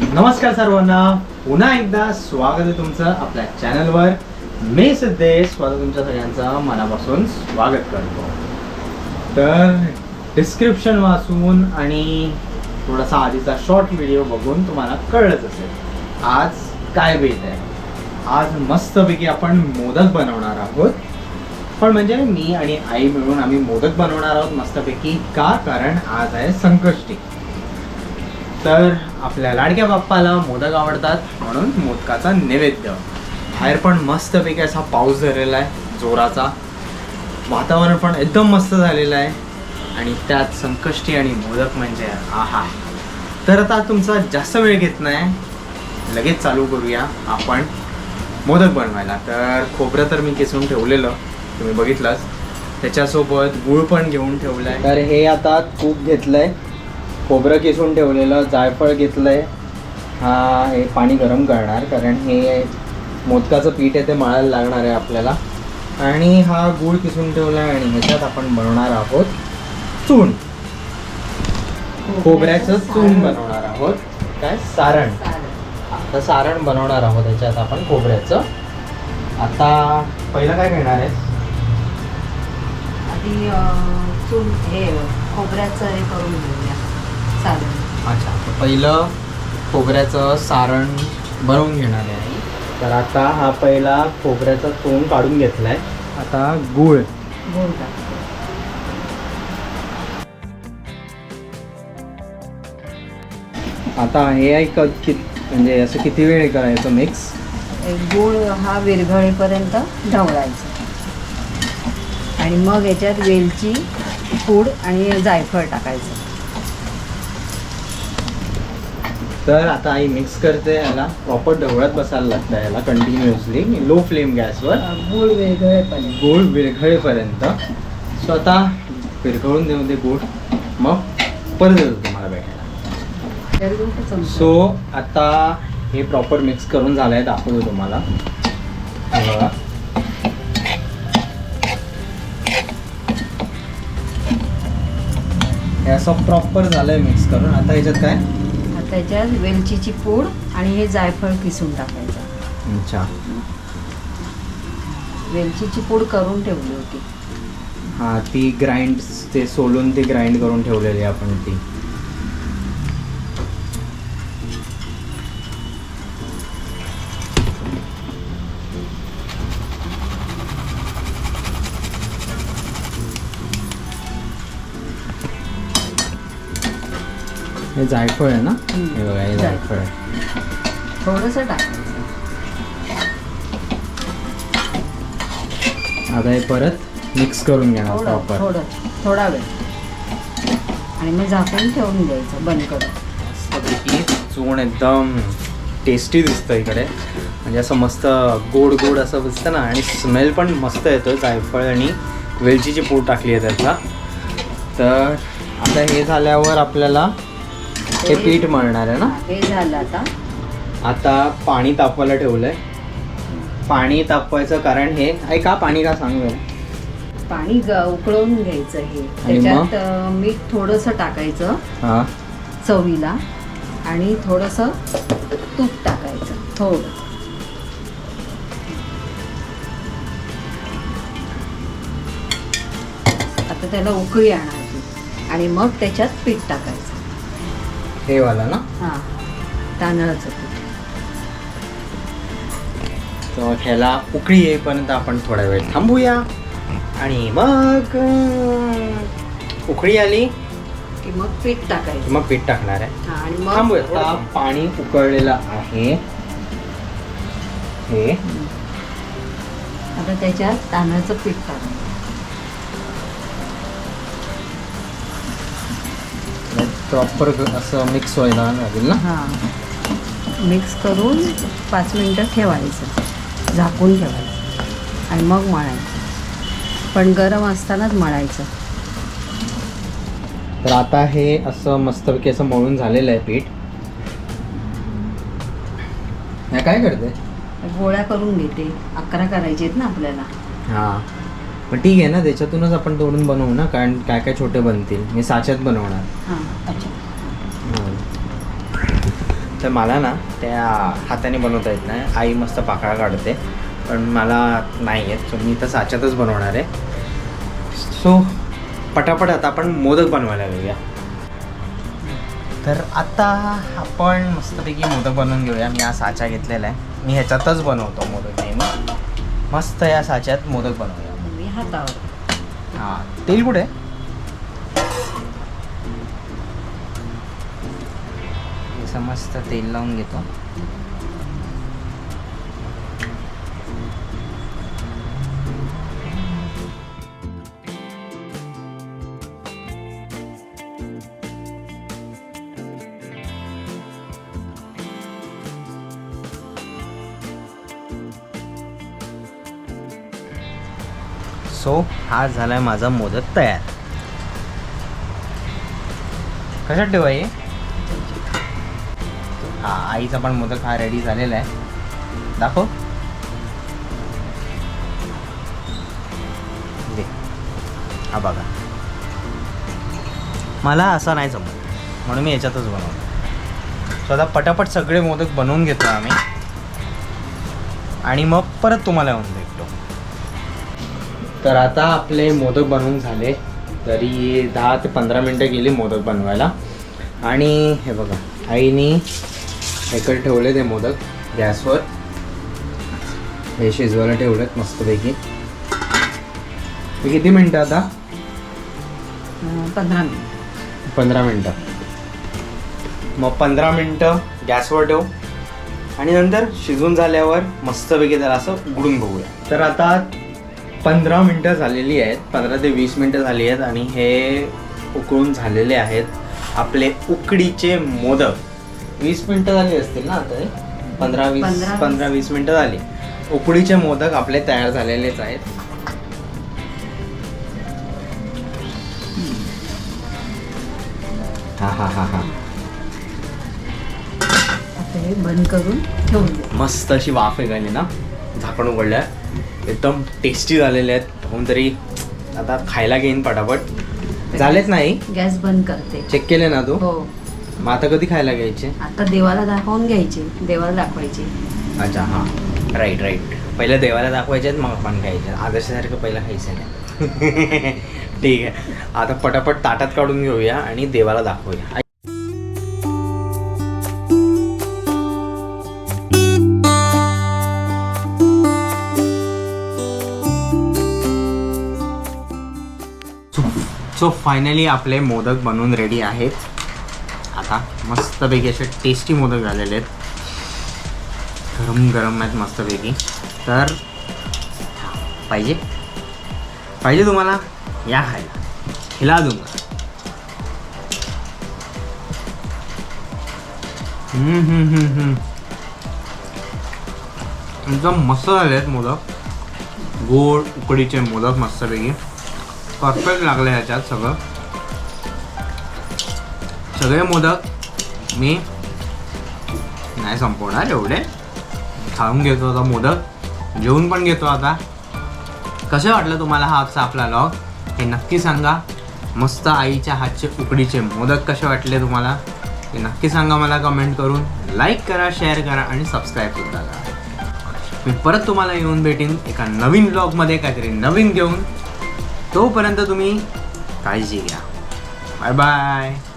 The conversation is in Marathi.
नमस्कार सर्वांना. पुन्हा एकदा स्वागत आहे तुमचं आपल्या चॅनलवर मी सिद्धेश स्वागत तुमच्या सगळ्यांचं. मनापासून स्वागत करतो. तर डिस्क्रिप्शन वाचून आणि थोडासा आधीचा शॉर्ट व्हिडिओ बघून तुम्हाला कळलंच असेल. आज काय बेत आहे? आज मस्तपैकी आपण मोदक बनवणार आहोत. पण म्हणजे मी आणि आई मिळून आम्ही मोदक बनवणार आहोत मस्तपैकी का? कारण आज आहे संकष्टी. तर आपल्या लाडक्या बाप्पाला मोदक आवडतात म्हणून मोदकाचा नैवेद्य. बाहेर पण मस्तपैकी असा पाऊस झालेला आहे जोराचा. वातावरण पण एकदम मस्त झालेलं आहे. आणि त्यात संकष्टी आणि मोदक म्हणजे आहा. तर आता तुमचा जास्त वेळ घेत नाही. लगेच चालू करूया आपण मोदक बनवायला. तर खोबरं तर मी किसून ठेवलेलं. तुम्ही बघितलंच. त्याच्यासोबत गूळ पण घेऊन ठेवलं आहे तर हे आता तूप आहे खोबरं किसून ठेवलेलं जायफळ घेतलंय. हा हे पाणी गरम करणार कारण हे मोदकाचं पीठ आहे ते मळायला लागणार आहे आपल्याला. आणि हा गूळ किसून ठेवला आहे आणि ह्याच्यात आपण बनवणार आहोत चून खोबऱ्याचं चून बनवणार आहोत. काय? सारण. आता सारण बनवणार आहोत त्याच्यात आपण खोबऱ्याचं. आता पहिलं काय घेणार आहे आधी चूल हे खोबऱ्याचं हे करून घेऊया. चालेल. अच्छा तर पहिलं खोबऱ्याचं सारण बनवून घेणार आहे. तर आता हा पहिला खोबऱ्याचा तोंड काढून घेतलाय. आता गूळ. आता हे आहे का कि म्हणजे असं किती वेळ करायचं मिक्स गूळ हा विरघळेपर्यंत ढवळायचा. आणि मग याच्यात वेलची पूड आणि जायफळ टाकायचं. तर आता आई मिक्स करते याला प्रॉपर ढवळत बसायला लागतं याला कंटिन्युअसली लो फ्लेम गॅसवर गूळ विरघळेपर्यंत गूळ विरघळेपर्यंत सो आता विरघळून देऊ दे गूळ. मग परत येतो तुम्हाला भेटायला? सो आता हे प्रॉपर मिक्स करून झालंय दाखवतो तुम्हाला. बघा. हे असं प्रॉपर झालंय मिक्स करून. आता याच्यात काय? आता याच्यात वेलचीची पूड आणि हे जायफळ किसून टाकायचं. अच्छा. वेलचीची पूड करून ठेवली होती. हा ती ग्राइंड ते सोलून ती ग्राइंड करून ठेवलेली आपण ती. हे जायफळ आहे ना. हे बघा हे जायफळ आहे. थोडंसं टाकायचं आता हे परत मिक्स करून घेणार प्रॉपर थोडं थोडा वेळ. आणि मग झाकून ठेवून द्यायचं बंद करून. चूण एकदम टेस्टी दिसतं इकडे. म्हणजे असं मस्त गोड गोड असं दिसतं ना आणि स्मेल पण मस्त येतो जायफळ आणि वेलचीची पूड टाकली आहे त्याचा तर आता हे झाल्यावर आपल्याला हे पीठ मळणार आहे ना? हे झालं आता. आता पाणी तापवायला ठेवलं आहे पाणी तापवायचं कारण हे आहे का पाणी का सांग. पाणी ग- उकळवून घ्यायचं हे. आणि त्याच्यात अं, मीठ थोडंसं टाकायचं. हां. चवीला. आणि थोडंसं तूप टाकायचं. थोडं. आता त्याला उकळी आणायची. आणि मग त्याच्यात पीठ टाकायचं. हे वाला ना? हां. तांदळाचं पीठ. तर ह्याला उकळी येईपर्यंत आपण थोडा वेळ थांबूया. आणि मग उकळी आली की मग पीठ टाकायचं. मग पीठ टाकणार आहे. आणि मग थांबूया पाणी उकळलेलं आहे. हे. आता त्याच्यात तांदळाचं पीठ टाकायचं प्रॉपर असं मिक्स व्हायला लागेल ना? हां. मिक्स करून पाच मिनटं ठेवायचं. झाकून ठेवायचं. आणि मग मळायचं. पण गरम असतानाच मळायचं. तर आता हे असं मस्तपैकी असं मळून झालेलं आहे पीठ. काय करते? गोळ्या करून घेते. अकरा करायचे आहेत ना आपल्याला. हां. पण ठीक आहे ना त्याच्यातूनच आपण तोडून बनवू ना कारण काय काय छोटे बनतील. मी साच्यात बनवणार. हां अच्छा. तर मला ना त्या हाताने बनवता येत नाही. आई मस्त पाकळा काढते. पण मला नाही येत सो मी तर साच्यातच बनवणार आहे. सो पटापट आता आपण मोदक बनवायला घेऊया तर आता आपण मस्तपैकी मोदक बनवून घेऊया. मी हा साचा घेतलेला आहे. मी ह्याच्यातच बनवतो मोदक नेहमी. मस्त या साच्यात मोदक बनवूया. हातावर. हां तेल कुठे? असं मस्त तेल लावून घेतो. सो हा झालाय माझा मोदक तयार. कशात ठेवा हे हा आईचा पण मोदक हा रेडी झालेला आहे. दाखव. दे. हा बघा. मला असा नाही जमत. म्हणून मी याच्यातच बनवतो. सो आता पटापट सगळे मोदक बनवून घेतो आम्ही. आणि मग परत तुम्हाला येऊन तर आता आपले मोदक बनवून झाले. तरी दहा ते पंधरा मिनटं गेली मोदक बनवायला. आणि हे बघा आईनी इकडे ठेवले ते मोदक गॅसवर. हे शिजवायला ठेवलेत मस्तपैकी. किती मिनटं आता? पंधरा मिनिट. पंधरा मिनटं. मग पंधरा मिनटं गॅसवर ठेव. आणि नंतर शिजून झाल्यावर मस्तपैकी त्याला असं उघडून बघूया. तर आता पंधरा मिनटं झालेली आहेत. पंधरा ते वीस मिनटं झाली आहेत आणि हे उकळून झालेले आहेत. आपले उकडीचे मोदक. वीस मिनटं झाली असतील ना आता हे? पंधरा वीस पंधरा- वीस. मिनटं झाली. उकडीचे मोदक आपले तयार झालेलेच आहेत. हा हा हा हा. बंद करून ठेवून मस्त अशी वाफ निघाली ना? झाकण उघडल्या. एकदम टेस्टी झालेले आहेत. म्हणून तरी आता खायला घेईन पटापट. झालेच नाही? गॅस बंद करते. चेक केले ना तू? हो. मग आता कधी खायला घ्यायचे? आता देवाला दाखवून घ्यायचे. देवाला दाखवायचे. अच्छा हां. राईट राईट पहिले देवाला दाखवायचे आहेत मग आपण खायचे. आदर्शासारखं पहिलं खायचं नाही ठीक आहे. आता पटापट ताटात काढून घेऊया आणि देवाला दाखवूया. सो फायनली आपले मोदक बनवून रेडी आहेत. आता मस्तपैकी असे टेस्टी मोदक झालेले आहेत. गरम गरम आहेत मस्तपैकी. तर पाहिजे? पाहिजे तुम्हाला? या खायला. खिला तुम्हाला एकदम मस्त झाले आहेत मोदक. गोड उकडीचे मोदक मस्तपैकी. परफेक्ट लागलं ह्याच्यात सगळं. सगळे मोदक मी नाही संपवणार एवढे. खाऊन घेतो आता मोदक. जेवून पण घेतो आता. कसं वाटलं तुम्हाला हा आजचा आपला लॉग हे नक्की सांगा. मस्त आईच्या हातचे उकडीचे मोदक कसे वाटले तुम्हाला? हे नक्की सांगा मला कमेंट करून. लाईक करा शेअर करा आणि सबस्क्राईब सुद्धा करा मी परत तुम्हाला येऊन भेटीन एका नवीन ब्लॉगमध्ये काहीतरी नवीन घेऊन. तोपर्यंत तुम्ही काळजी घ्या. Bye bye.